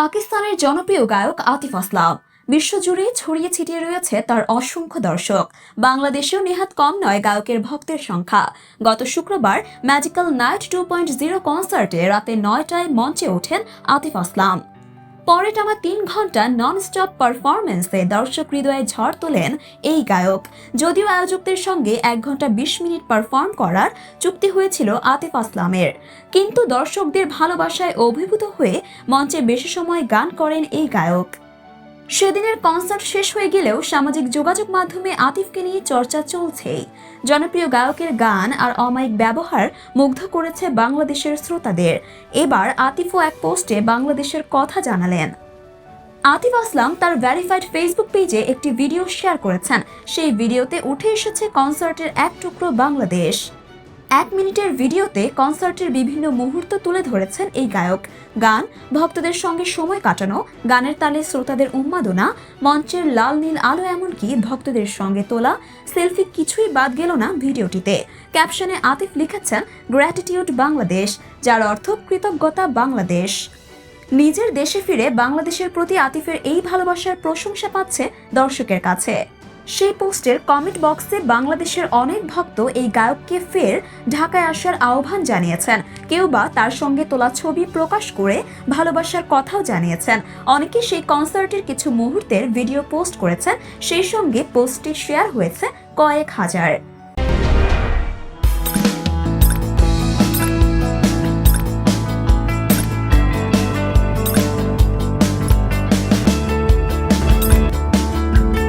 পাকিস্তানের জনপ্রিয় গায়ক আতিফ আসলাম। বিশ্বজুড়ে ছড়িয়ে ছিটিয়ে রয়েছে তার অসংখ্য দর্শক। বাংলাদেশেও নেহাত কম নয় গায়কের ভক্তের সংখ্যা। গত শুক্রবার magical night two point zero কনসার্টে রাতে নয়টায় মঞ্চে ওঠেন আতিফ আসলাম। পরে টানা তিন ঘণ্টা নন স্টপ পারফরমেন্সে দর্শক হৃদয়ে ঝড় তোলেন এই গায়ক। যদিও আয়োজকদের সঙ্গে এক ঘণ্টা বিশ মিনিট পারফর্ম করার চুক্তি হয়েছিল আতিফ আসলামের। কিন্তু দর্শকদের ভালোবাসায় অভিভূত হয়ে মঞ্চে বেশি সময় গান করেন এই গায়ক। সেদিনের কনসার্ট শেষ হয়ে গেলেও সামাজিক যোগাযোগ মাধ্যমে আতিফকে নিয়ে চর্চা চলছেই জনপ্রিয় গায়কের গান আর অমায়িক ব্যবহার মুগ্ধ করেছে বাংলাদেশের শ্রোতাদের। এবার আতিফও এক পোস্টে বাংলাদেশের কথা জানালেন। আতিফ আসলাম তার ভ্যারিফাইড ফেসবুক পেজে একটি ভিডিও শেয়ার করেছেন। সেই ভিডিওতে উঠে এসেছে কনসার্টের এক টুকরো বাংলাদেশ। এক মিনিটের ভিডিওতে কনসার্টের বিভিন্ন মুহূর্ত তুলে ধরেছেন এই গায়ক। গান, ভক্তদের সঙ্গে সময় কাটানো, গানের তালে শ্রোতাদের উন্মাদনা, মঞ্চের লাল নীল আলো এমনকি ভক্তদের সঙ্গে তোলা, সেলফি কিছুই বাদ গেল না ভিডিওটিতে। ক্যাপশনে আতিফ লিখেছেন, গ্র্যাটিটিউড বাংলাদেশ, যার অর্থ কৃতজ্ঞতা বাংলাদেশ। নিজের দেশে ফিরে বাংলাদেশের প্রতি আতিফের এই ভালোবাসার প্রশংসা পাচ্ছে দর্শকের কাছে। সেই পোস্টের কমেন্ট বক্সে বাংলাদেশের অনেক ভক্ত এই গায়ককে ফের ঢাকায় আসার আহ্বান জানিয়েছেন। কেউ বা তার সঙ্গে তোলা ছবি প্রকাশ করে ভালোবাসার কথাও জানিয়েছেন। অনেকে সেই কনসার্টের কিছু মুহূর্তের ভিডিও পোস্ট করেছেন, সেই সঙ্গে পোস্টটি শেয়ার হয়েছে কয়েক হাজার।